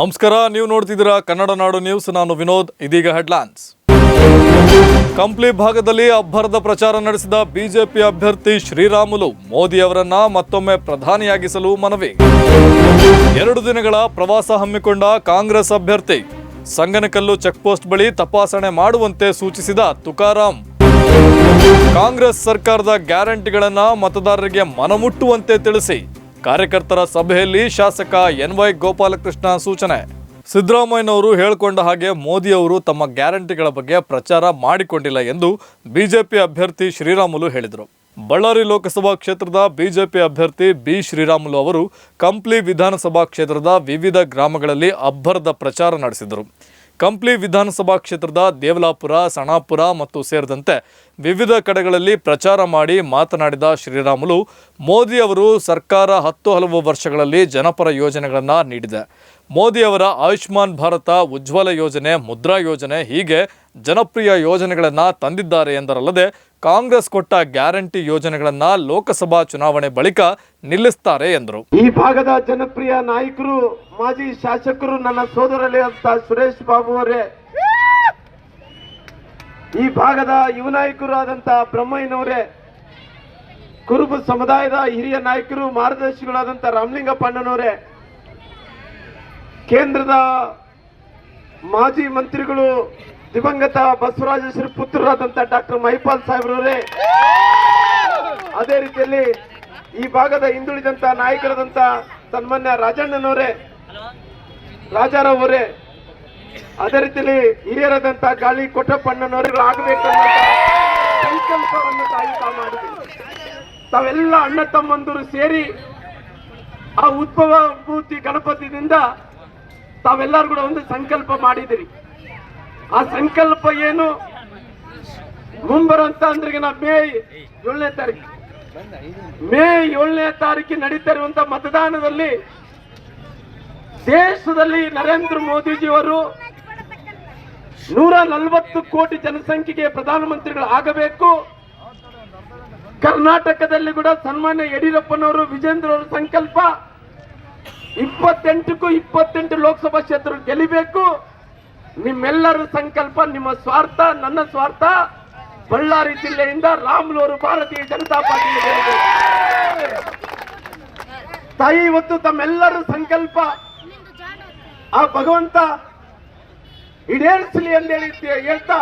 ನಮಸ್ಕಾರ, ನೀವು ನೋಡ್ತಿದ್ದೀರಾ ಕನ್ನಡ ನಾಡು ನ್ಯೂಸ್. ನಾನು ವಿನೋದ್, ಇದೀಗ ಹೆಡ್ಲೈನ್ಸ್. ಕಂಪ್ಲಿ ಭಾಗದಲ್ಲಿ ಅಬ್ಬರದ ಪ್ರಚಾರ ನಡೆಸಿದ ಬಿಜೆಪಿ ಅಭ್ಯರ್ಥಿ ಶ್ರೀರಾಮುಲು, ಮೋದಿ ಅವರನ್ನ ಮತ್ತೊಮ್ಮೆ ಪ್ರಧಾನಿಯಾಗಿಸಲು ಮನವಿ. ಎರಡು ದಿನಗಳ ಪ್ರವಾಸ ಹಮ್ಮಿಕೊಂಡ ಕಾಂಗ್ರೆಸ್ ಅಭ್ಯರ್ಥಿ, ಸಂಗನಕಲ್ಲು ಚೆಕ್ಪೋಸ್ಟ್ ಬಳಿ ತಪಾಸಣೆ ಮಾಡುವಂತೆ ಸೂಚಿಸಿದ ತುಕಾರಾಂ. ಕಾಂಗ್ರೆಸ್ ಸರ್ಕಾರದ ಗ್ಯಾರಂಟಿಗಳನ್ನು ಮತದಾರರಿಗೆ ಮನಮುಟ್ಟುವಂತೆ ತಿಳಿಸಿ ಕಾರ್ಯಕರ್ತರ ಸಭೆಯಲ್ಲಿ ಶಾಸಕ ಎನ್ ವೈ ಗೋಪಾಲಕೃಷ್ಣ ಸೂಚನೆ. ಸಿದ್ದರಾಮಯ್ಯನವರು ಹೇಳಿಕೊಂಡ ಹಾಗೆ ಮೋದಿ ಅವರು ತಮ್ಮ ಗ್ಯಾರಂಟಿಗಳ ಬಗ್ಗೆ ಪ್ರಚಾರ ಮಾಡಿಕೊಂಡಿಲ್ಲ ಎಂದು ಬಿಜೆಪಿ ಅಭ್ಯರ್ಥಿ ಶ್ರೀರಾಮುಲು ಹೇಳಿದರು. ಬಳ್ಳಾರಿ ಲೋಕಸಭಾ ಕ್ಷೇತ್ರದ ಬಿಜೆಪಿ ಅಭ್ಯರ್ಥಿ ಬಿ ಶ್ರೀರಾಮುಲು ಅವರು ಕಂಪ್ಲಿ ವಿಧಾನಸಭಾ ಕ್ಷೇತ್ರದ ವಿವಿಧ ಗ್ರಾಮಗಳಲ್ಲಿ ಅಬ್ಬರದ ಪ್ರಚಾರ ನಡೆಸಿದರು. ಕಂಪ್ಲಿ ವಿಧಾನಸಭಾ ಕ್ಷೇತ್ರದ ದೇವಲಾಪುರ, ಸಣಾಪುರ ಮತ್ತು ಸೇರಿದಂತೆ ವಿವಿಧ ಕಡೆಗಳಲ್ಲಿ ಪ್ರಚಾರ ಮಾಡಿ ಮಾತನಾಡಿದ ಶ್ರೀರಾಮುಲು, ಮೋದಿ ಅವರು ಸರ್ಕಾರ ಹತ್ತು ಹಲವು ವರ್ಷಗಳಲ್ಲಿ ಜನಪರ ಯೋಜನೆಗಳನ್ನು ನೀಡಿದೆ. ಮೋದಿ ಅವರ ಆಯುಷ್ಮಾನ್ ಭಾರತ ಉಜ್ವಲ ಯೋಜನೆ, ಮುದ್ರಾ ಯೋಜನೆ ಹೀಗೆ ಜನಪ್ರಿಯ ಯೋಜನೆಗಳನ್ನು ತಂದಿದ್ದಾರೆ ಎಂದರಲ್ಲದೆ, ಕಾಂಗ್ರೆಸ್ ಕೊಟ್ಟ ಗ್ಯಾರಂಟಿ ಯೋಜನೆಗಳನ್ನು ಲೋಕಸಭಾ ಚುನಾವಣೆ ಬಳಿಕ ನಿಲ್ಲಿಸ್ತಾರೆ ಎಂದರು. ಈ ಭಾಗದ ಜನಪ್ರಿಯ ನಾಯಕರು, ಮಾಜಿ ಶಾಸಕರು ನನ್ನ ಸೋದರಲ್ಲಿ ಅಂತ ಸುರೇಶ್ ಬಾಬು ಅವರೇ. ಈ ಭಾಗದ ಯುವ ನಾಯಕರು ಆದಂತ ಬ್ರಹ್ಮಯ್ಯನವರೇ, ಕುರುಬ ಸಮುದಾಯದ ಹಿರಿಯ ನಾಯಕರು, ಮಾರ್ಗದರ್ಶಿಗಳಾದಂತ ರಾಮಲಿಂಗಪ್ಪಣ್ಣನವರೇ, ಕೇಂದ್ರದ ಮಾಜಿ ಮಂತ್ರಿಗಳು ದಿವಂಗತ ಬಸವರಾಜೇಶ್ವರ ಪುತ್ರರಾದಂತ ಡಾಕ್ಟರ್ ಮಹಿಪಾಲ್ ಸಾಹೇಬ್ರವರೇ, ಅದೇ ರೀತಿಯಲ್ಲಿ ಈ ಭಾಗದ ಹಿಂದುಳಿದಂತ ನಾಯಕರಾದಂತ ಸನ್ಮಾನ್ಯ ರಾಜಣ್ಣನವರೇ ರಾಜಾರಾವ್ ಅವರೇ ಅದೇ ರೀತಿಯಲ್ಲಿ ಹಿರಿಯರಾದಂತ ಗಾಳಿ ಕೊಟ್ಟಪ್ಪಣ್ಣನವರು ಆಗಬೇಕನ್ನು ಸಂಕಲ್ಪವನ್ನು ತಾವೆಲ್ಲ ಅಣ್ಣ ತಮ್ಮಂದರು ಸೇರಿ ಆ ಉದ್ಭವ ಮೂರ್ತಿ ಗಣಪತಿಯಿಂದ ತಾವೆಲ್ಲರೂ ಕೂಡ ಒಂದು ಸಂಕಲ್ಪ ಮಾಡಿದಿರಿ ಆ ಸಂಕಲ್ಪ ಏನು? ಮುಂಬರಂತ ಅಂದ್ರೆ ಮೇ ಏಳನೇ ತಾರೀಕು. ಮೇ ಏಳನೇ ತಾರೀಖಿ ನಡೀತಾ ಇರುವಂತ ಮತದಾನದಲ್ಲಿ ದೇಶದಲ್ಲಿ ನರೇಂದ್ರ ಮೋದಿಜಿಯವರು ನೂರ ನಲ್ವತ್ತು ಕೋಟಿ ಜನಸಂಖ್ಯೆಗೆ ಪ್ರಧಾನಮಂತ್ರಿಗಳು ಆಗಬೇಕು. ಕರ್ನಾಟಕದಲ್ಲಿ ಕೂಡ ಸನ್ಮಾನ್ಯ ಯಡಿಯೂರಪ್ಪನವರು ವಿಜೇಂದ್ರ ಅವರ ಸಂಕಲ್ಪ ಇಪ್ಪತ್ತೆಂಟಕ್ಕೂ ಇಪ್ಪತ್ತೆಂಟು ಲೋಕಸಭಾ ಕ್ಷೇತ್ರ ಗೆಲ್ಲಿಬೇಕು. ನಿಮ್ಮೆಲ್ಲರ ಸಂಕಲ್ಪ, ನಿಮ್ಮ ಸ್ವಾರ್ಥ, ನನ್ನ ಸ್ವಾರ್ಥ. ಬಳ್ಳಾರಿ ಜಿಲ್ಲೆಯಿಂದ ರಾಮ್ಲೂರು ಭಾರತೀಯ ಜನತಾ ಪಾರ್ಟಿ ತಾಯಿ ಇವತ್ತು ತಮ್ಮೆಲ್ಲರ ಸಂಕಲ್ಪ. ಆ ಭಗವಂತ ಈಡೇರಿಸಲಿ ಅಂತೇಳಿ ಹೇಳ್ತಾ,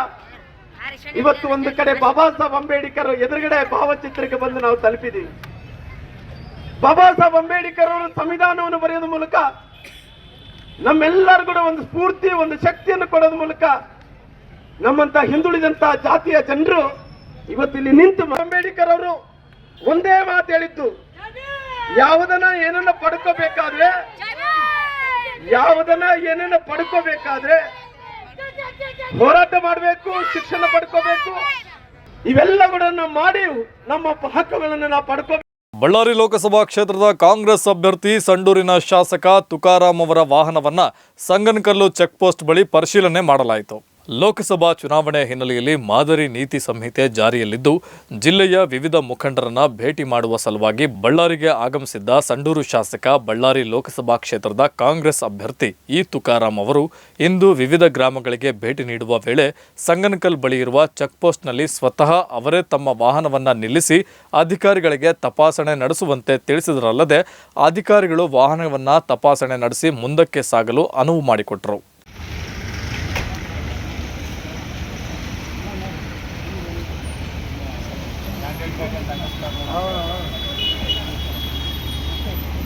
ಇವತ್ತು ಒಂದು ಕಡೆ ಬಾಬಾ ಸಾಹೇಬ್ ಅಂಬೇಡ್ಕರ್ ಎದುರುಗಡೆ ಭಾವಚಿತ್ರಕ್ಕೆ ಬಂದು ನಾವು ತಲುಪಿದ್ದೀವಿ. ಬಾಬಾ ಸಾಹೇಬ್ ಅಂಬೇಡ್ಕರ್ ಅವರು ಸಂವಿಧಾನವನ್ನು ಬರೆಯುವ ಮೂಲಕ ನಮ್ಮೆಲ್ಲರೂ ಕೂಡ ಒಂದು ಸ್ಫೂರ್ತಿ, ಒಂದು ಶಕ್ತಿಯನ್ನು ಕೊಡೋದ ಮೂಲಕ ನಮ್ಮಂತ ಹಿಂದುಳಿದಂತ ಜಾತಿಯ ಜನರು ಇವತ್ತಿಲ್ಲಿ ನಿಂತು ಅಂಬೇಡ್ಕರ್ ಅವರು ಒಂದೇ ಮಾತು ಹೇಳಿದ್ದು. ಯಾವುದನ್ನ ಏನನ್ನ ಪಡ್ಕೋಬೇಕಾದ್ರೆ, ಯಾವುದನ್ನ ಏನನ್ನ ಪಡ್ಕೋಬೇಕಾದ್ರೆ ಹೋರಾಟ ಮಾಡಬೇಕು, ಶಿಕ್ಷಣ ಪಡ್ಕೋಬೇಕು. ಇವೆಲ್ಲ ಕೂಡ ಮಾಡಿ ನಮ್ಮ ಹಕ್ಕುಗಳನ್ನು ನಾವು ಪಡ್ಕೋ ಬಳ್ಳಾರಿ ಲೋಕಸಭಾ ಕ್ಷೇತ್ರದ ಕಾಂಗ್ರೆಸ್ ಅಭ್ಯರ್ಥಿ ಸಂಡೂರಿನ ಶಾಸಕ ತುಕಾರಾಂ ಅವರ ವಾಹನವನ್ನು ಸಂಗನಕಲ್ಲು ಚೆಕ್ಪೋಸ್ಟ್ ಬಳಿ ಪರಿಶೀಲನೆ ಮಾಡಲಾಯಿತು. ಲೋಕಸಭಾ ಚುನಾವಣೆ ಹಿನ್ನೆಲೆಯಲ್ಲಿ ಮಾದರಿ ನೀತಿ ಸಂಹಿತೆ ಜಾರಿಯಲ್ಲಿದ್ದು, ಜಿಲ್ಲೆಯ ವಿವಿಧ ಮುಖಂಡರನ್ನ ಭೇಟಿ ಮಾಡುವ ಸಲುವಾಗಿ ಬಳ್ಳಾರಿಗೆ ಆಗಮಿಸಿದ್ದ ಸಂಡೂರು ಶಾಸಕ ಬಳ್ಳಾರಿ ಲೋಕಸಭಾ ಕ್ಷೇತ್ರದ ಕಾಂಗ್ರೆಸ್ ಅಭ್ಯರ್ಥಿ ಇ ತುಕಾರಾಂ ಅವರು ಇಂದು ವಿವಿಧ ಗ್ರಾಮಗಳಿಗೆ ಭೇಟಿ ನೀಡುವ ವೇಳೆ ಸಂಗನಕಲ್ ಬಳಿ ಇರುವ ಚೆಕ್ಪೋಸ್ಟ್ನಲ್ಲಿ ಸ್ವತಃ ಅವರೇ ತಮ್ಮ ವಾಹನವನ್ನು ನಿಲ್ಲಿಸಿ ಅಧಿಕಾರಿಗಳಿಗೆ ತಪಾಸಣೆ ನಡೆಸುವಂತೆ ತಿಳಿಸಿದರಲ್ಲದೆ, ಅಧಿಕಾರಿಗಳು ವಾಹನವನ್ನು ತಪಾಸಣೆ ನಡೆಸಿ ಮುಂದಕ್ಕೆ ಸಾಗಲು ಅನುವು ಮಾಡಿಕೊಟ್ಟರು.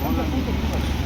అవును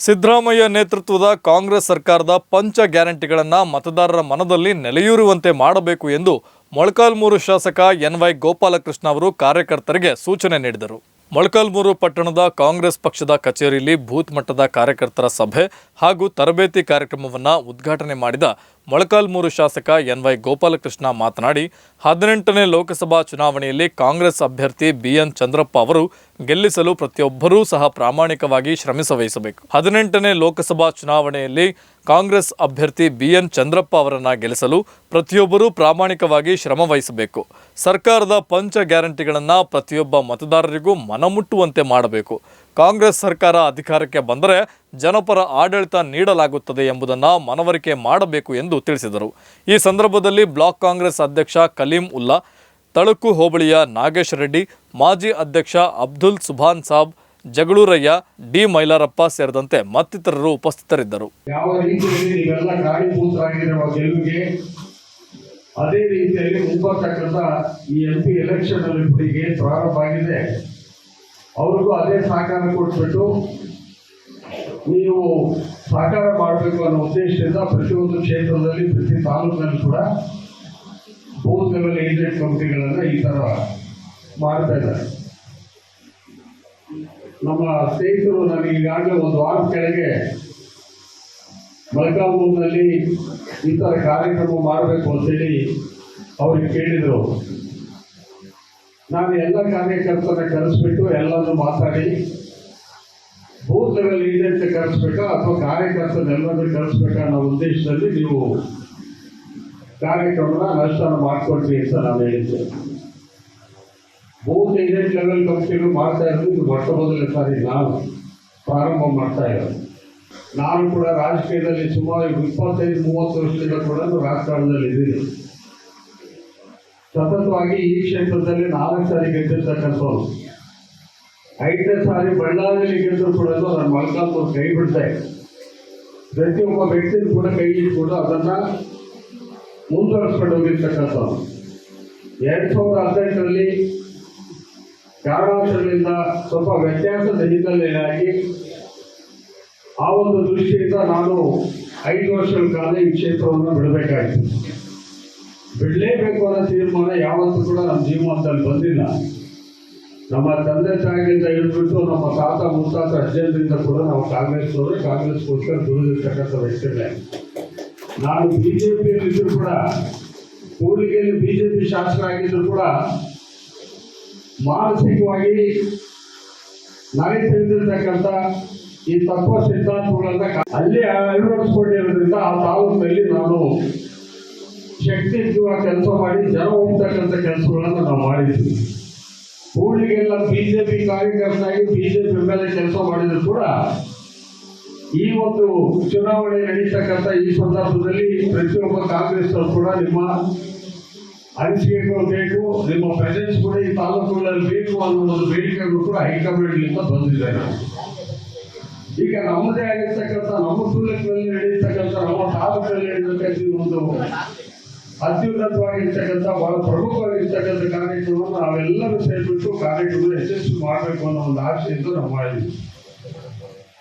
ಸಿದ್ದರಾಮಯ್ಯ ನೇತೃತ್ವದ ಕಾಂಗ್ರೆಸ್ ಸರ್ಕಾರದ ಪಂಚ ಗ್ಯಾರಂಟಿಗಳನ್ನು ಮತದಾರರ ಮನದಲ್ಲಿ ನೆಲೆಯೂರುವಂತೆ ಮಾಡಬೇಕು ಎಂದು ಮೊಳಕಾಲ್ಮೂರು ಶಾಸಕ ಎನ್ ವೈ ಗೋಪಾಲಕೃಷ್ಣ ಅವರು ಕಾರ್ಯಕರ್ತರಿಗೆ ಸೂಚನೆ ನೀಡಿದರು. ಮೊಳಕಾಲ್ಮೂರು ಪಟ್ಟಣದ ಕಾಂಗ್ರೆಸ್ ಪಕ್ಷದ ಕಚೇರಿಯಲ್ಲಿ ಬೂತ್ ಮಟ್ಟದ ಕಾರ್ಯಕರ್ತರ ಸಭೆ ಹಾಗೂ ತರಬೇತಿ ಕಾರ್ಯಕ್ರಮವನ್ನು ಉದ್ಘಾಟನೆ ಮಾಡಿದ ಮೊಳಕಾಲ್ಮೂರು ಶಾಸಕ ಎನ್ ವೈ ಗೋಪಾಲಕೃಷ್ಣ ಮಾತನಾಡಿ, ಹದಿನೆಂಟನೇ ಲೋಕಸಭಾ ಚುನಾವಣೆಯಲ್ಲಿ ಕಾಂಗ್ರೆಸ್ ಅಭ್ಯರ್ಥಿ ಬಿಎನ್ ಚಂದ್ರಪ್ಪ ಅವರು ಗೆಲ್ಲಿಸಲು ಪ್ರತಿಯೊಬ್ಬರೂ ಸಹ ಪ್ರಾಮಾಣಿಕವಾಗಿ ಶ್ರಮಿಸವಹಿಸಬೇಕು ಹದಿನೆಂಟನೇ ಲೋಕಸಭಾ ಚುನಾವಣೆಯಲ್ಲಿ ಕಾಂಗ್ರೆಸ್ ಅಭ್ಯರ್ಥಿ ಬಿಎನ್ ಚಂದ್ರಪ್ಪ ಅವರನ್ನು ಗೆಲ್ಲಿಸಲು ಪ್ರತಿಯೊಬ್ಬರೂ ಪ್ರಾಮಾಣಿಕವಾಗಿ ಶ್ರಮ ವಹಿಸಬೇಕು. ಸರ್ಕಾರದ ಪಂಚ ಗ್ಯಾರಂಟಿಗಳನ್ನು ಪ್ರತಿಯೊಬ್ಬ ಮತದಾರರಿಗೂ ಮನಮುಟ್ಟುವಂತೆ ಮಾಡಬೇಕು. ಕಾಂಗ್ರೆಸ್ ಸರ್ಕಾರ ಅಧಿಕಾರಕ್ಕೆ ಬಂದರೆ ಜನಪರ ಆಡಳಿತ ನೀಡಲಾಗುತ್ತದೆ ಎಂಬುದನ್ನು ಮನವರಿಕೆ ಮಾಡಬೇಕು ಎಂದು ತಿಳಿಸಿದರು. ಈ ಸಂದರ್ಭದಲ್ಲಿ ಬ್ಲಾಕ್ ಕಾಂಗ್ರೆಸ್ ಅಧ್ಯಕ್ಷ ಕಲೀಂ ಉಲ್ಲಾ, ತಳುಕು ಹೋಬಳಿಯ ನಾಗೇಶ್ ರೆಡ್ಡಿ, ಮಾಜಿ ಅಧ್ಯಕ್ಷ ಅಬ್ದುಲ್ ಸುಭಾನ್ ಸಾಬ್, ಜಗಳೂರಯ್ಯ, ಡಿ ಮೈಲಾರಪ್ಪ ಸೇರಿದಂತೆ ಮತ್ತಿತರರು ಉಪಸ್ಥಿತರಿದ್ದರು. ಅದೇ ರೀತಿಯಲ್ಲಿ ಮುಂಬರ್ತಕ್ಕಂಥ ಈ ಎಂ ಪಿ ಪ್ರಾರಂಭ ಆಗಿದೆ. ಅವ್ರಿಗೂ ಅದೇ ಸಹಕಾರ ಕೊಟ್ಬಿಟ್ಟು ನೀವು ಸಹಕಾರ ಮಾಡಬೇಕು ಅನ್ನೋ ಉದ್ದೇಶದಿಂದ ಪ್ರತಿಯೊಂದು ಕ್ಷೇತ್ರದಲ್ಲಿ, ಪ್ರತಿ ತಾಲೂಕಿನಲ್ಲಿ ಕೂಡ ಬೂತ್ ಲೆವೆಲ್ ಏಜೆಂಟ್ ಕಂಪ್ನಿಗಳನ್ನು ಈ ಥರ ಮಾಡ್ತಾ ಇದ್ದಾರೆ. ನಮ್ಮ ಸ್ನೇಹಿತರು ನನಗೆ ಈಗಾಗಲೇ ಒಂದು ವಾರದ ಕೆಳಗೆ ಮಲ್ಕಾಪುರ್ನಲ್ಲಿ ಈ ಕಾರ್ಯಕ್ರಮ ಮಾಡಬೇಕು ಅಂತೇಳಿ ಅವ್ರಿಗೆ ಕೇಳಿದರು. ನಾನು ಎಲ್ಲ ಕಾರ್ಯಕರ್ತರ ಕರೆಸ್ಬಿಟ್ಟು ಎಲ್ಲರನ್ನು ಮಾತಾಡಿ. ಬೂತ್ ಲೆವೆಲ್ ಏಜೆಂಟ್ ಕರೆಸ್ಬೇಕಾ ಅಥವಾ ಕಾರ್ಯಕರ್ತರೆಲ್ಲರನ್ನು ಕರೆಸ್ಬೇಕಾ ಅನ್ನೋ ಉದ್ದೇಶದಲ್ಲಿ ನೀವು ಕಾರ್ಯಕ್ರಮನ ಅನುಷ್ಠಾನ ಮಾಡ್ಕೊಡ್ರಿ ಅಂತ ನಾನು ಹೇಳಿದ್ದೆ. ಬೂತ್ ಏಜೆಂಟ್ ಲೆವೆಲ್ ಕಂಪ್ನಿಗಳು ಮಾಡ್ತಾ ಇರೋದು ಇದು ಮೊಟ್ಟ ಮೊದಲ ಸಾರಿ ನಾನು ಪ್ರಾರಂಭ ಮಾಡ್ತಾ ಇರೋದು. ನಾನು ಕೂಡ ರಾಜಕೀಯದಲ್ಲಿ ಸುಮಾರು ಇಪ್ಪತ್ತೈದು, ಮೂವತ್ತು ವರ್ಷದಿಂದ ಕೂಡ ರಾಜಕಾರಣದಲ್ಲಿ ಇದ್ದೀನಿ ಸತತವಾಗಿ ಈ ಕ್ಷೇತ್ರದಲ್ಲಿ ನಾಲ್ಕು ಸಾರಿ ಗೆದ್ದಿರ್ತಕ್ಕಂಥವ್ರು ಐದನೇ ಸಾರಿ ಬಳ್ಳಾರಿಯಲ್ಲಿ ಗೆದ್ದರು ಕೂಡ ನನ್ನ ಮೊಳಕಾಲ್ಮೂರು ಕೈ ಬಿಡ್ತಾ. ಪ್ರತಿಯೊಬ್ಬ ವ್ಯಕ್ತಿ ಕೂಡ ಕೈ ಇಟ್ಕೊಂಡು ಅದನ್ನ ಮುಂದುವರಿಸ್ಕೊಂಡು ಹೋಗಿರ್ತಕ್ಕಂಥವ್ರು ಎರಡು ಸಾವಿರದ ಹದಿನೆಂಟರಲ್ಲಿ ಕಾರಣಾಂಶಗಳಿಂದ ಸ್ವಲ್ಪ ವ್ಯತ್ಯಾಸದ ಹಿನ್ನೆಲೆಯಾಗಿ ಆ ಒಂದು ದೃಷ್ಟಿಯಿಂದ ನಾನು ಐದು ವರ್ಷಗಳ ಕಾಲ ಈ ಕ್ಷೇತ್ರವನ್ನು ಬಿಡಬೇಕಾಯಿತು. ಬಿಡಲೇಬೇಕು ಅನ್ನೋ ತೀರ್ಮಾನ ಯಾವತ್ತೂ ಕೂಡ ನಮ್ಮ ಜೀವನದಲ್ಲಿ ಬಂದಿಲ್ಲ. ನಮ್ಮ ತಂದೆ ತಾಯಿಗಿಂತ ಹಿಡಿದ್ಬಿಟ್ಟು ನಮ್ಮ ತಾತ ಮುತ್ತಾತ ಅಜ್ಜಂದಿಂದ ಕೂಡ ನಾವು ಕಾಂಗ್ರೆಸ್ ಕಾಂಗ್ರೆಸ್ನವರು ಕಾಂಗ್ರೆಸ್ಗೋಸ್ಕರ ದುಡಿದಿರ್ತಕ್ಕಂಥ ವ್ಯಕ್ತಿಗಳೇ. ನಾನು ಬಿ ಜೆ ಪಿಯಲ್ಲಿದ್ದರೂ ಕೂಡ ಕೂಡ್ಲಿಗೆಯಲ್ಲಿ ಬಿಜೆಪಿ ಆಗಿದ್ದರೂ ಕೂಡ ಮಾನಸಿಕವಾಗಿ ನನಗೆ ತಿಳಿದಿರ್ತಕ್ಕಂಥ ಈ ತತ್ವ ಸಿದ್ಧಾಂತಗಳನ್ನ ಅಲ್ಲಿ ಅಳವಡಿಸ್ಕೊಂಡಿರೋದ್ರಿಂದ ಆ ತಾಲೂಕಿನಲ್ಲಿ ನಾನು ಶಕ್ತಿಯುತ ಕೆಲಸ ಮಾಡಿ ಜನ ಹೋಗ್ತಕ್ಕಂಥ ಕೆಲಸಗಳನ್ನು ನಾವು ಮಾಡಿದ್ವಿ. ಊರಿಗೆಲ್ಲ ಬಿಜೆಪಿ ಕಾರ್ಯಕರ್ತನಾಗಿ ಬಿಜೆಪಿ ಮೇಲೆ ಕೆಲಸ ಮಾಡಿದ್ರು ಕೂಡ ಈ ಒಂದು ಚುನಾವಣೆ ನಡೀತಕ್ಕಂಥ ಈ ಸಂದರ್ಭದಲ್ಲಿ ಪ್ರತಿಯೊಬ್ಬ ಕಾಂಗ್ರೆಸ್ ಅವರು ಕೂಡ ನಿಮ್ಮ ಅನಿಸಿಕೆಗಳು ಬೇಕು ನಿಮ್ಮ ಪ್ರೆಸೆನ್ಸ್ ಕೂಡ ಈ ತಾಲೂಕುಗಳಲ್ಲಿ ಬೇಕು ಅನ್ನೋ ಒಂದು ಬೇಡಿಕೆಗಳು ಕೂಡ ಹೈಕಮಾಂಡ್ಲಿಂದ ಬಂದಿದೆ. ನಾವು ಈಗ ನಮ್ಮದೇ ಆಗಿರ್ತಕ್ಕಂಥ ನಮ್ಮ ಸೂಲಕ್ಕಲ್ಲಿ ನಡೆಯತಕ್ಕಂಥ ನಮ್ಮ ತಾಲೂಕಲ್ಲಿ ನಡೆಯತಕ್ಕಂಥ ಒಂದು ಅತ್ಯುನ್ನತವಾಗಿರ್ತಕ್ಕಂಥ, ಬಹಳ ಪ್ರಮುಖವಾಗಿರ್ತಕ್ಕಂಥ ಕಾರ್ಯಕ್ರಮ ನಾವೆಲ್ಲರೂ ಸೇರಿಬಿಟ್ಟು ಕಾರ್ಯಕ್ರಮ ಯಶಸ್ಸು ಮಾಡಬೇಕು ಅನ್ನೋ ಒಂದು ಆಶೆಯಿಂದ ನಾವು ಮಾಡಿದ್ವಿ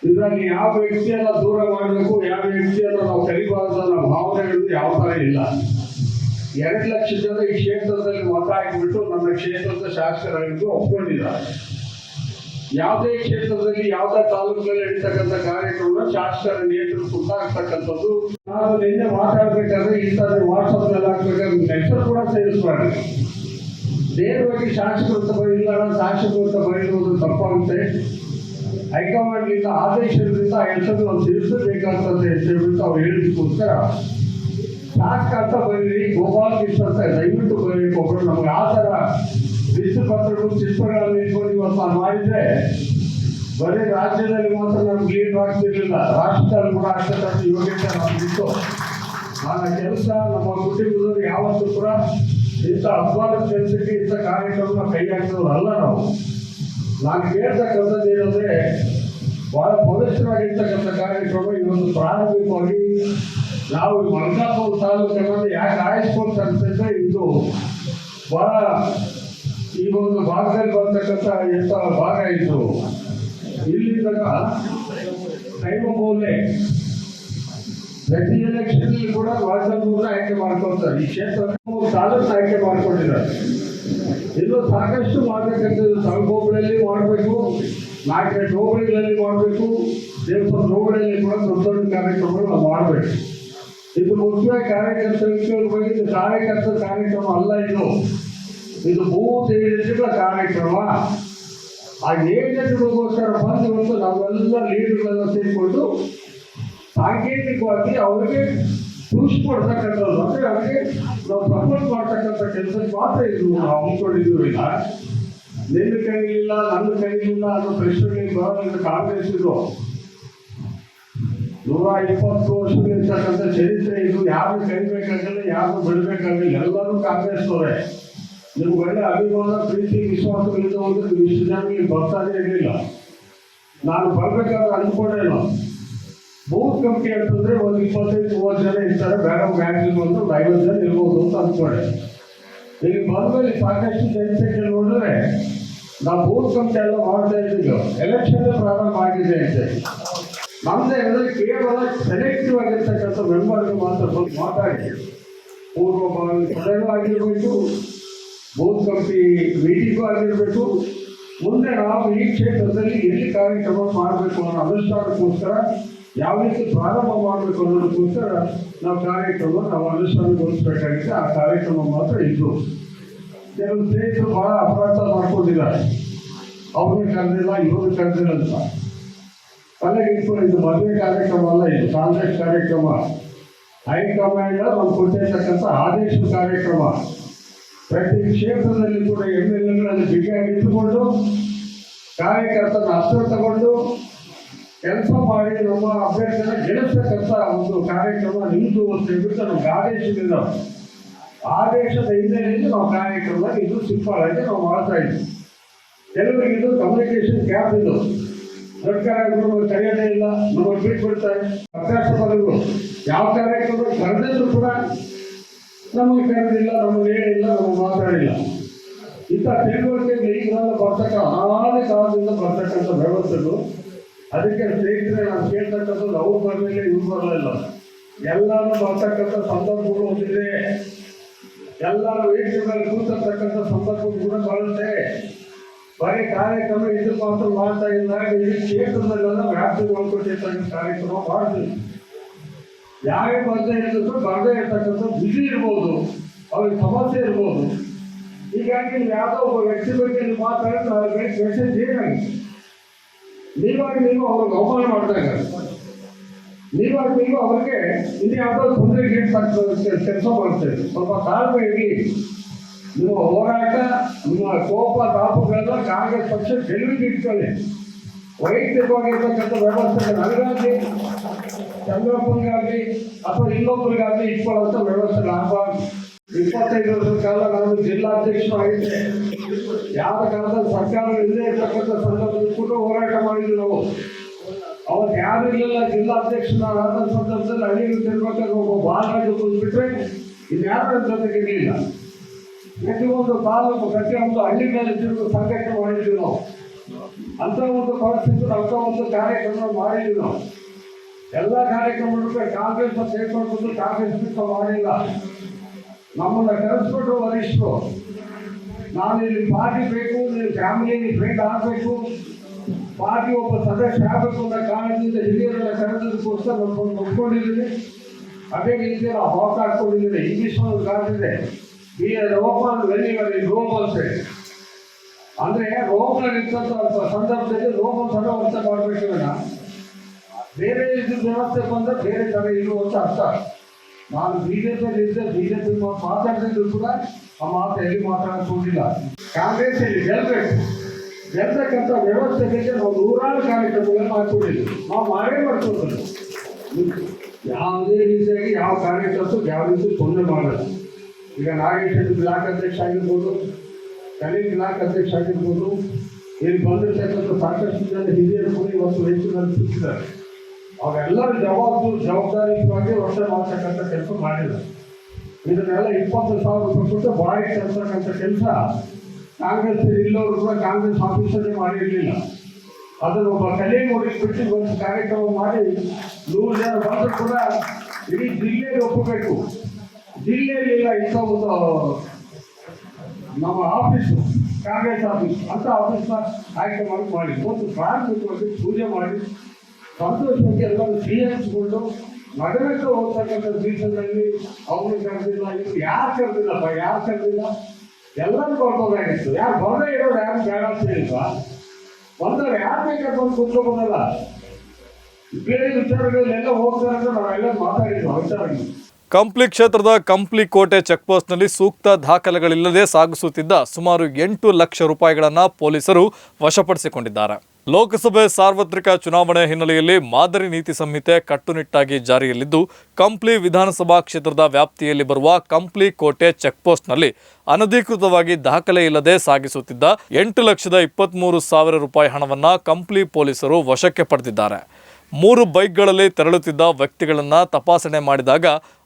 ಇದರಲ್ಲಿ ಯಾವ ವ್ಯಕ್ತಿಯನ್ನ ದೂರ ಮಾಡಬೇಕು, ಯಾವ ವ್ಯಕ್ತಿಯನ್ನ ನಾವು ಕರಿಬಾರದು ಅನ್ನೋ ಭಾವನೆಗಳು ಯಾವ ತರ ಇಲ್ಲ. ಎರಡು ಲಕ್ಷ ಜನ ಈ ಕ್ಷೇತ್ರದಲ್ಲಿ ಮತ ಹಾಕಿಬಿಟ್ಟು ನಮ್ಮ ಕ್ಷೇತ್ರದ ಶಾಸಕರಾಗಿದ್ದು ಒಪ್ಕೊಂಡಿದ್ದಾರೆ. ಯಾವುದೇ ಕ್ಷೇತ್ರದಲ್ಲಿ ಯಾವುದೇ ತಾಲೂಕಿನಲ್ಲಿ ನಡೀತಕ್ಕಂಥ ಕಾರ್ಯಕ್ರಮ ಶಾಸಕರ ನೇತೃತ್ವ ಆಗ್ತಕ್ಕಂಥದ್ದು ನಾನು ನಿನ್ನೆ ಮಾತಾಡ್ಬೇಕಾದ್ರೆ ತರ ವಾಟ್ಸಪ್ನಲ್ಲಿ ಹಾಕ್ಬೇಕಾದ್ರೆ ನೆಟ್ವರ್ಕ್ ಕೂಡ ಸೇರಿಸ್ಬಾರ್ದು ನೇರವಾಗಿ ಶಾಸಕರು ಅಂತ ಬರೀಲ್ಲ ಶಾಸಕರು ಅಂತ ಬರೆಯುವುದು ತಪ್ಪಾಗುತ್ತೆ ಹೈಕಮಾಂಡ್ನಿಂದ ಆದೇಶದಿಂದ ಆ ಹೆಸರು ನಾವು ತಿಳಿಸಬೇಕಾಗ್ತದೆ ಅಂತ ಅವ್ರು ಹೇಳಿದ್ಕೋಸ್ಕರ ಶಾಸಕ ಅಂತ ಬರೀರಿ ಗೋಪಾಲ್ ಅಂತ ದಯವಿಟ್ಟು ಬರೀಬೇಕು ಒಬ್ಬರು ನಮ್ಗೆ ಆ ಥರ ಬಿಸಿಲು ಪತ್ರಗಳು ಚಿತ್ರಗಳನ್ನು ಇಟ್ಕೊಂಡು ಇವತ್ತು ನಾನು ಮಾಡಿದ್ರೆ ಬರೀ ರಾಜ್ಯದಲ್ಲಿ ಮಾತ್ರ ನಮ್ಗೆ ಲೀಡ್ ಆಗ್ತಿರ್ಲಿಲ್ಲ. ರಾಷ್ಟ್ರದಲ್ಲಿ ಕೂಡ ಆಗ್ತಕ್ಕಂಥ ಯೋಗ್ಯತೆ ನಮಗಿತ್ತು ನನ್ನ ಕೆಲಸ ನಮ್ಮ ಕುಟುಂಬದವರು ಯಾವತ್ತೂ ಕೂಡ ಇಂಥ ಹಬ್ಬದ ಕೆಲಸಕ್ಕೆ ಇಂಥ ಕಾರ್ಯಕ್ರಮ ಕೈ ಹಾಕಿರೋರು ಅಲ್ಲ ನಾವು. ನಾನು ಕೇಳ್ತಕ್ಕಂಥದ್ದು ಏನಂದ್ರೆ, ಬಹಳ ಪವಿತ್ರವಾಗಿರ್ತಕ್ಕಂಥ ಕಾರ್ಯಕ್ರಮ ಇವತ್ತು ಪ್ರಾರಂಭಿಕವಾಗಿ ನಾವು ಮಲ್ಕಾಪುರ ತಾಲೂಕನ್ನು ಯಾಕೆ ಆಯ್ಸ್ಕೊಳ್ತಾ ಅಂತಂದ್ರೆ ಇದು ಬಹಳ ಈ ಒಂದು ಭಾಗದಲ್ಲಿ ಬರ್ತಕ್ಕಂಥ ಎಂಥ ಭಾಗ ಇದ್ರು? ಇಲ್ಲಿ ತನಕ ಟೈಮ್ ಮೌಲ್ಯ ಪ್ರತಿ ಎಲೆಕ್ಷನ್ ಕೂಡ ವಾಟ್ಸಪ್ ಆಯ್ಕೆ ಮಾಡ್ಕೊಳ್ತಾರೆ ಈ ಕ್ಷೇತ್ರ ತಾಲೂಕು ಆಯ್ಕೆ ಮಾಡ್ಕೊಂಡಿದ್ದಾರೆ. ಇನ್ನು ಸಾಕಷ್ಟು ಮಾಡಬೇಕಂತ ಹೋಬಳಿಯಲ್ಲಿ ಮಾಡಬೇಕು, ನಾಲ್ಕೈದು ಹೋಬಳಿಗಳಲ್ಲಿ ಮಾಡಬೇಕು, ದೇವಸ್ಥಾನ ಹೋಬಳಿಯಲ್ಲಿ ಕೂಡ ದೊಡ್ಡ ದೊಡ್ಡ ಕಾರ್ಯಕ್ರಮಗಳು ಮಾಡಬೇಕು. ಇದು ಮುಖ್ಯ ಕಾರ್ಯಕರ್ತರ ಬಗ್ಗೆ ಕಾರ್ಯಕರ್ತರ ಕಾರ್ಯಕ್ರಮ ಅಲ್ಲ ಇದು. ಇದು ಮೂವತ್ತು ಏಜೆಂಟ್ಗಳ ಕಾರ್ಯಕ್ರಮ. ಆ ಏಜೆಂಟ್ಗಳಿಗೋಸ್ಕರ ಬಂದು ನಾವೆಲ್ಲ ಲೀಡರ್ಗಳನ್ನ ಸೇರಿಕೊಂಡು ಸಾಂಕೇತಿಕವಾಗಿ ಅವರಿಗೆ ಪುಷ್ ಕೊಡ್ತಕ್ಕಂಥದ್ದು. ಅಂದ್ರೆ ಅವರಿಗೆ ನಾವು ಸಪೋರ್ಟ್ ಮಾಡ್ತಕ್ಕಂಥ ಕೆಲಸಕ್ಕೆ ಮಾತ್ರ ಇದು ನಾವು ಹಮ್ಮಿಕೊಂಡಿದ್ದು ಇಲ್ಲ ನಿನ್ನ ಕೈಲಿಲ್ಲ, ನನ್ನ ಕೈಲಿಲ್ಲ ಅನ್ನೋ ಪ್ರಶ್ನೆಗೆ ಬರೋದ್ರಿಂದ ಕಾಂಗ್ರೆಸ್ ಇದು. ನೂರ ಇಪ್ಪತ್ತು ವರ್ಷಗಳಿರ್ತಕ್ಕಂಥ ಚರಿತ್ರೆ ಇದು. ಯಾರು ಕೈಬೇಕಾಗಿಲ್ಲ, ಯಾರು ಬಿಡಬೇಕಾಗಿಲ್ಲ. ಎಲ್ಲರೂ ಕಾಂಗ್ರೆಸ್ನವರೇ. ನಿಮ್ಗೆ ಒಳ್ಳೆ ಅಭಿಮಾನ, ಪ್ರೀತಿ ವಿಶ್ವಾಸಗಳಿಂದ ಹೋದ್ರೆ ನೀವು ಇಷ್ಟು ಜನ ನೀವು ಬರ್ತಾನೆ ಇರಲಿಲ್ಲ ನಾನು ಬರ್ಬೇಕಾದ್ರೆ ಅಂದ್ಕೊಂಡೇನು ಬೂತ್ ಕಮಿಟಿ ಅಂತಂದ್ರೆ ಒಂದು ಇಪ್ಪತ್ತೈದು, ಮೂವತ್ತು ಜನ ಇರ್ತಾರೆ, ಬೇಡ ಮ್ಯಾಕ್ಸಿಮಮ್ ಒಂದು ಒಂದು ಐವತ್ತು ಜನ ಇರ್ಬೋದು ಅಂತ ಅಂದ್ಕೊಂಡೆ. ಇಲ್ಲಿ ಬಂದ್ಮೇಲೆ ಸಾಕಷ್ಟು ಜನಸಂಖ್ಯೆ ನೋಡಿದ್ರೆ ನಾವು ಬೂತ್ ಕಮಿಟಿ ಎಲ್ಲ ಮಾಡ್ತಾ ಇದ್ದೀವಿ. ಎಲೆಕ್ಷನ್ ಪ್ರಾರಂಭ ಆಗಿದೆ ಅಂತ ನಮ್ದೇ ಅಂದ್ರೆ ಕೇವಲ ಸೆಲೆಕ್ಟಿವ್ ಆಗಿರ್ತಕ್ಕಂಥ ಮೆಂಬರ್ಗೆ ಮಾತ್ರ ಬಂದು ಮಾತಾಡಿ. ಪೂರ್ವ ಸದನೂ ಆಗಿರಬೇಕು ಬೂತ್ ಕಮಿಟಿ ಮೀಟಿಂಗು ಆಗಿರಬೇಕು. ಮುಂದೆ ನಾವು ಈ ಕ್ಷೇತ್ರದಲ್ಲಿ ಎಲ್ಲಿ ಕಾರ್ಯಕ್ರಮ ಮಾಡಬೇಕು ಅನ್ನೋ ಅನುಷ್ಠಾನಕ್ಕೋಸ್ಕರ ಯಾವ ರೀತಿ ಪ್ರಾರಂಭ ಮಾಡಬೇಕು ಅನ್ನೋದಕ್ಕೋಸ್ಕರ ನಾವು ಕಾರ್ಯಕ್ರಮ ನಾವು ಅನುಷ್ಠಾನಗೊಳಿಸಬೇಕಾಗಿದೆ ಆ ಕಾರ್ಯಕ್ರಮ ಮಾತ್ರ ಇದ್ದು. ಕೆಲವು ಸ್ನೇಹಿತರು ಬಹಳ ಅಪರಾಧ ಮಾಡ್ಕೊಂಡಿಲ್ಲ ಅವ್ರಿಗೆ ಕರೆದಿಲ್ಲ ಇವ್ರಿಗೆ ಕರೆದಿಲ್ಲ ಅಂತ. ಅಲ್ಲೇ ಇಟ್ಕೊಂಡು ಇದು ಮದುವೆ ಕಾರ್ಯಕ್ರಮ ಅಲ್ಲ ಇದು, ಕಾಂಗ್ರೆಸ್ ಕಾರ್ಯಕ್ರಮ. ಹೈಕಮಾಂಡ್ ನಾವು ಕೊಟ್ಟಿರ್ತಕ್ಕಂಥ ಆದೇಶದ ಕಾರ್ಯಕ್ರಮ. ಪ್ರತಿ ಕ್ಷೇತ್ರದಲ್ಲಿ ಕೂಡ ಎಂ ಎಲ್ ಎಗಳನ್ನು ಬಿಗಿಯಾಗಿ ಇಟ್ಟುಕೊಂಡು ಕಾರ್ಯಕರ್ತನ ಹತ್ರ ತಗೊಂಡು ಕೆಲಸ ಮಾಡಿ ನಮ್ಮ ಅಭ್ಯರ್ಥಿನ ಗೆಲ್ಲಿಸ್ತಕ್ಕಂಥ ಒಂದು ಕಾರ್ಯಕ್ರಮ ನಿಂತು ಅಂತ ಹೇಳ್ಬಿಟ್ಟು ನಮ್ಗೆ ಆದೇಶದಿಂದ ಆದೇಶದ ಹಿನ್ನೆಲೆಯಲ್ಲಿ ನಾವು ಕಾರ್ಯಕ್ರಮ ಇದು ಸಿಂಪಲ್ ಆಗಿ ನಾವು ಮಾಡ್ತಾ ಇದ್ವಿ. ಕೆಲವರಿಗೆ ಇದು ಕಮ್ಯುನಿಕೇಶನ್ ಗ್ಯಾಪ್ ಇದು. ಸರ್ಕಾರ ನಮಗೆ ಕರೆಯೋದೇ ಇಲ್ಲ ನಮಗೆ ಬಿಟ್ಬಿಡ್ತಾರೆ. ಅಭ್ಯಾಸಗಳು ಯಾವ ಕಾರ್ಯಕ್ರಮ ಕರೆದಿದ್ರು ಕೂಡ ನಮಗೆ ಕರೆದಿಲ್ಲ ನಮಗೆ ಹೇಳಿಲ್ಲ ಬರ್ತಕ್ಕ ಅನಾದಿ ಕಾಲದಿಂದ ಬರ್ತಕ್ಕಂಥ ವ್ಯವಸ್ಥೆಗಳು. ಅದಕ್ಕೆ ಸ್ನೇಹಿತರೆ, ನಾನು ಕೇಳ್ತಕ್ಕಂಥದ್ದು ಅವ್ರು ಬರಲಿಲ್ಲ ಇವ್ರು ಬರಲಿಲ್ಲ ಎಲ್ಲರೂ ಬರ್ತಕ್ಕಂಥ ಸಂದರ್ಭಗಳು ಹೊಂದಿದೆ ಎಲ್ಲರ ವೇದಿಕೆ ಮೇಲೆ ಕೂತಿರ್ತಕ್ಕಂಥ ಸಂದರ್ಭಗಳು ಕೂಡ ಬರುತ್ತೆ. ಬರೀ ಕಾರ್ಯಕ್ರಮ ಇದು ಮಾತ್ರ ಮಾಡ್ತಾ ಇಲ್ಲ. ಇಡೀ ಕ್ಷೇತ್ರದಲ್ಲೆಲ್ಲ ವ್ಯಾಪ್ತಿ ಮಾಡ್ಕೊಟ್ಟಿರ್ತಕ್ಕಂಥ ಕಾರ್ಯಕ್ರಮ ಮಾಡ್ತೀವಿ. ಯಾರೇ ಬರದೇ ಇರ್ತಕ್ಕಂಥ ಬರ್ದೇ ಇರ್ತಕ್ಕಂಥ ಬಿಸಿ ಇರ್ಬೋದು. ಅವ್ರಿಗೆ ಸಮಸ್ಯೆ ಇರ್ಬೋದು. ಹೀಗಾಗಿ ಯಾವುದೋ ಒಬ್ಬ ವ್ಯಕ್ತಿ ಬಗ್ಗೆ ನೀವು ಮಾತಾಡಿದ್ರೆ ಅವ್ರಿಗೆ ಮೆಸೇಜ್ ಏನಾಗಿ ನೀವಾಗಿ ನೀವು ಅವ್ರಿಗೆ ಅವಮಾನ ಮಾಡ್ತಾ ಇದ್ದಾರೆ ನೀವಾಗಿ ನೀವು ಅವ್ರಿಗೆ ಇನ್ನು ಯಾವುದೋ ತೊಂದರೆ ಏನು ಕೆಲಸ ಮಾಡ್ತೇವೆ ಸ್ವಲ್ಪ ತಾಳ್ಮೆ ಇರಲಿ ನಿಮ್ಮ ಹೋರಾಟ, ನಿಮ್ಮ ಕೋಪ, ತಾಪಗಳೆಲ್ಲ ಕಾಂಗ್ರೆಸ್ ಪಕ್ಷ ಗೆಲುವಿಗೆ ಇಟ್ಕೊಳ್ಳಿ. ವೈಯಕ್ತಿಕವಾಗಿರ್ತಕ್ಕಂಥ ವ್ಯವಸ್ಥೆ ನನಗಾಗಲಿ ಚಂದ್ರಪ್ಪನಿಗಾಗಲಿ, ಅಥವಾ ಇನ್ನೊಬ್ಬರಿಗಾಗಲಿ ಇಟ್ಕೊಳ್ಳುವಂಥ ವ್ಯವಸ್ಥೆ ಆಗಬಾರ್ದು ಇಪ್ಪತ್ತೈದು ವರ್ಷದ ಕಾಲ ನಾನು ಜಿಲ್ಲಾಧ್ಯಕ್ಷರಾಗಿದ್ದೆ ಯಾವ ಕಾಲದಲ್ಲಿ ಸರ್ಕಾರ ಇಲ್ಲದೆ ಇರ್ತಕ್ಕಂಥ ಸಂದರ್ಭದಲ್ಲಿ ಕೂಡ ಹೋರಾಟ ಮಾಡಿದ್ವಿ ನಾವು. ಅವತ್ತು ಯಾರು ಇರಲಿಲ್ಲ ಜಿಲ್ಲಾಧ್ಯಕ್ಷರಾದ ಸಂದರ್ಭದಲ್ಲಿ ಹಳ್ಳಿಗೆ ತಿರ್ಬೇಕಾದ್ರೆ ಒಬ್ಬ ಬಾಲರಾಜು ಬಂದ್ಬಿಟ್ರೆ ಇನ್ಯಾರು ಜೊತೆಗೆ ಇರಲಿಲ್ಲ. ಪ್ರತಿಯೊಂದು ತಾಲೂಕು ಪ್ರತಿಯೊಂದು ಹಳ್ಳಿ ಮೇಲೆ ತಿರುಗು ಸಂಘಟನೆ ಮಾಡಿದ್ವಿ ನಾವು. ಅಂತ ಒಂದು ಪರಿಸ್ಥಿತಿ ಅಂತ ಒಂದು ಕಾರ್ಯಕ್ರಮ ಮಾಡಿದ್ವಿ ನಾವು. ಎಲ್ಲ ಕಾರ್ಯಕ್ರಮಗಳು ಕಾಂಗ್ರೆಸ್ ಸೇರ್ಕೊಂಡು ಕಾಂಗ್ರೆಸ್ ಮಾಡಿಲ್ಲ. ನಮ್ಮನ್ನ ಕಲಿಸ್ಬಿಟ್ಟು ವರಿಷ್ಠರು ನಾನು ಇಲ್ಲಿ ಪಾರ್ಟಿ ಬೇಕು ನಿಮ್ಮ ಫ್ಯಾಮಿಲಿ ಫ್ರೆಂಡ್ ಆಗಬೇಕು, ಪಾರ್ಟಿ ಒಬ್ಬ ಸದಸ್ಯ ಆಗಬೇಕು ಅನ್ನೋ ಕಾರಣದಿಂದ ಹಿರಿಯರೆಲ್ಲ ಕರೆದಕ್ಕೋಸ್ಕರ ನಮ್ಕೊಂಡು ಒಪ್ಕೊಂಡಿದ್ದೀನಿ ಅದೇ ರೀತಿ ನಾವು ಹಾಕ್ ಹಾಕೊಂಡಿದ್ದೀನಿ ಇಂಗ್ಲೀಷ್ ಒಂದು ಕಾಣ್ತಿದೆ ಈ Roman very very global say ಅಂದರೆ ರೋಮನ್ ಇರ್ತಂಥ ಸಂದರ್ಭದಲ್ಲಿ ರೋಮನ್ ಅರ್ಥ ಮಾಡಬೇಕು ಬೇರೆ ಇದು ವ್ಯವಸ್ಥೆ ಬಂದರೆ ಬೇರೆ ತರ ಇರುವಂತ ಅರ್ಥ. ನಾನು ಬಿಜೆಪಿಯಲ್ಲಿ ಇದ್ದೆ ಬಿಜೆಪಿ ಮಾತಾಡ್ತಿದ್ರು ಕೂಡ ಆ ಮಾತು ಎಲ್ಲಿ ಮಾತಾಡಕ್ಕೆ ಹೋಗಿಲ್ಲ ಕಾಂಗ್ರೆಸ್ ಇಲ್ಲಿ ಗೆಲ್ಬೇಕು. ಗೆಲ್ತಕ್ಕಂಥ ವ್ಯವಸ್ಥೆಗೆ ನಾವು ನೂರಾರು ಕಾರ್ಯಕ್ರಮಗಳನ್ನು ಹಾಕೊಂಡಿದ್ವಿ ನಾವು ಮಾಡೇ ಮಾಡ್ಕೊಂಡು ಯಾವುದೇ ರೀತಿಯಾಗಿ ಯಾವ ಕಾರ್ಯಕರ್ತರು ಯಾವ ರೀತಿ ತೊಂದರೆ ಮಾಡಲ್ಲ. ಈಗ ನಾಗೇಶ್ ಹೆಡ್ಡಿ ಬ್ಲಾಕ್ ಅಧ್ಯಕ್ಷ ಆಗಿರ್ಬೋದು ತಲೆ ಬ್ಲಾಕ್ ಅಧ್ಯಕ್ಷ ಆಗಿರ್ಬೋದು, ಇಲ್ಲಿ ಬಂದಿರ್ತಕ್ಕಂಥ ಸಾಕಷ್ಟು ಜನ ಹಿರಿಯರು ಕೂಡ ಇವತ್ತು ಹೆಚ್ಚು ಸಿಕ್ಕಿದ್ದಾರೆ ಅವೆಲ್ಲರ ಜವಾಬ್ದಾರಿ ಜವಾಬ್ದಾರಿಯುತವಾಗಿ ವರ್ಷ ಮಾಡ್ತಕ್ಕಂಥ ಕೆಲಸ ಮಾಡಿಲ್ಲ ಇದನ್ನೆಲ್ಲ ಇಪ್ಪತ್ತು ಸಾವಿರ ರೂಪಾಯಿ ಕೊಟ್ಟು ಬಾಡಿ ತರ್ತಕ್ಕಂಥ ಕೆಲಸ ಕಾಂಗ್ರೆಸ್ ಇಲ್ಲವರು ಕೂಡ ಕಾಂಗ್ರೆಸ್ ಆಫೀಸಲ್ಲಿ ಮಾಡಿರಲಿಲ್ಲ. ಅದನ್ನು ಒಬ್ಬ ಕಲೆ ಬಿಟ್ಟು ಒಂದು ಕಾರ್ಯಕ್ರಮ ಮಾಡಿ ನೂರು ಜನ ಬಂದರೂ ಕೂಡ ಇಡೀ ಜಿಲ್ಲೆಗೆ ಒಪ್ಪಬೇಕು ಜಿಲ್ಲೆಯಲ್ಲಿ ಇಲ್ಲ, ಇಂಥ ಒಂದು ನಮ್ಮ ಆಫೀಸು, ಕಾಂಗ್ರೆಸ್ ಆಫೀಸ್ ಅಂತ ಆಫೀಸ್ನ ಆಯ್ಕೆ ಮಾಡಿ ಮಾಡಿ. ಒಂದು ಮಾಡಿ ಪೂಜೆ ಮಾಡಿ ಸಂತೋಷವಾಗಿ ಎಲ್ಲರೂ ಸ್ವೀಕರಿಸಿಕೊಂಡು ನಗರಕ್ಕೆ ಹೋಗ್ತಕ್ಕಂಥ ದಿವಸದಲ್ಲಿ ಅವನು ಕರೆದಿಲ್ಲ, ಇವ್ರು ಯಾರು ಕರೆದಿಲ್ಲಪ್ಪ, ಯಾರು ಕರೆದಿಲ್ಲ? ಎಲ್ಲರೂ ಬರ್ಬೋದಾಗಿತ್ತು ಯಾರು ಬರದೇ ಇರೋರು ಯಾರು ಬೇಡ ಅಂತ ಯಾರು ಬೇಕಾದ್ರೆ ಬಂದು ಕುತ್ಕೊಬೋದಲ್ಲ ಬೇರೆ ವಿಚಾರಗಳಲ್ಲೆಲ್ಲ ಹೋಗ್ತಾರೆ ಅಂತ ನಾವೆಲ್ಲ ಮಾತಾಡಿದ್ವಿ, ವಿಚಾರಗಳು. ಕಂಪ್ಲಿ ಕ್ಷೇತ್ರದ ಕಂಪ್ಲಿ ಕೋಟೆ ಚೆಕ್ಪೋಸ್ಟ್ನಲ್ಲಿ ಸೂಕ್ತ ದಾಖಲೆಗಳಿಲ್ಲದೆ ಸಾಗಿಸುತ್ತಿದ್ದ ಸುಮಾರು ಎಂಟು ಲಕ್ಷ ರೂಪಾಯಿಗಳನ್ನು ಪೊಲೀಸರು ವಶಪಡಿಸಿಕೊಂಡಿದ್ದಾರೆ. ಲೋಕಸಭೆ ಸಾರ್ವತ್ರಿಕ ಚುನಾವಣೆ ಹಿನ್ನೆಲೆಯಲ್ಲಿ ಮಾದರಿ ನೀತಿ ಸಂಹಿತೆ ಕಟ್ಟುನಿಟ್ಟಾಗಿ ಜಾರಿಯಲ್ಲಿದ್ದು, ಕಂಪ್ಲಿ ವಿಧಾನಸಭಾ ಕ್ಷೇತ್ರದ ವ್ಯಾಪ್ತಿಯಲ್ಲಿ ಬರುವ ಕಂಪ್ಲಿ ಕೋಟೆ ಚೆಕ್ಪೋಸ್ಟ್ನಲ್ಲಿ ಅನಧಿಕೃತವಾಗಿ ದಾಖಲೆ ಇಲ್ಲದೆ ಸಾಗಿಸುತ್ತಿದ್ದ ಎಂಟು ಲಕ್ಷದ ಇಪ್ಪತ್ತ್ಮೂರು ಸಾವಿರ ರೂಪಾಯಿ ಹಣವನ್ನು ಕಂಪ್ಲಿ ಪೊಲೀಸರು ವಶಕ್ಕೆ ಪಡೆದಿದ್ದಾರೆ. ಮೂರು ಬೈಕ್ಗಳಲ್ಲಿ ತೆರಳುತ್ತಿದ್ದ ವ್ಯಕ್ತಿಗಳನ್ನು ತಪಾಸಣೆ ಮಾಡಿದಾಗ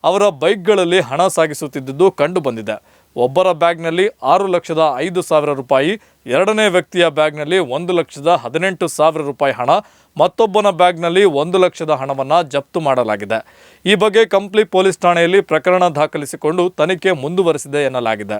ಅವರ ಬೈಕ್ಗಳಲ್ಲಿ ಹಣ ಸಾಗಿಸುತ್ತಿದ್ದುದು ಕಂಡುಬಂದಿದೆ. ಒಬ್ಬರ ಬ್ಯಾಗ್ನಲ್ಲಿ ಆರು ಲಕ್ಷದ ಐದು ಸಾವಿರ ರೂಪಾಯಿ, ಎರಡನೇ ವ್ಯಕ್ತಿಯ ಬ್ಯಾಗ್ನಲ್ಲಿ ಒಂದು ಲಕ್ಷದ ಹದಿನೆಂಟು ಸಾವಿರ ರೂಪಾಯಿ ಹಣ, ಮತ್ತೊಬ್ಬನ ಬ್ಯಾಗ್ನಲ್ಲಿ ಒಂದು ಲಕ್ಷದ ಹಣವನ್ನು ಜಪ್ತು ಮಾಡಲಾಗಿದೆ. ಈ ಬಗ್ಗೆ ಕಂಪ್ಲಿ ಪೊಲೀಸ್ ಠಾಣೆಯಲ್ಲಿ ಪ್ರಕರಣ ದಾಖಲಿಸಿಕೊಂಡು ತನಿಖೆ ಮುಂದುವರೆಸಿದೆ ಎನ್ನಲಾಗಿದೆ.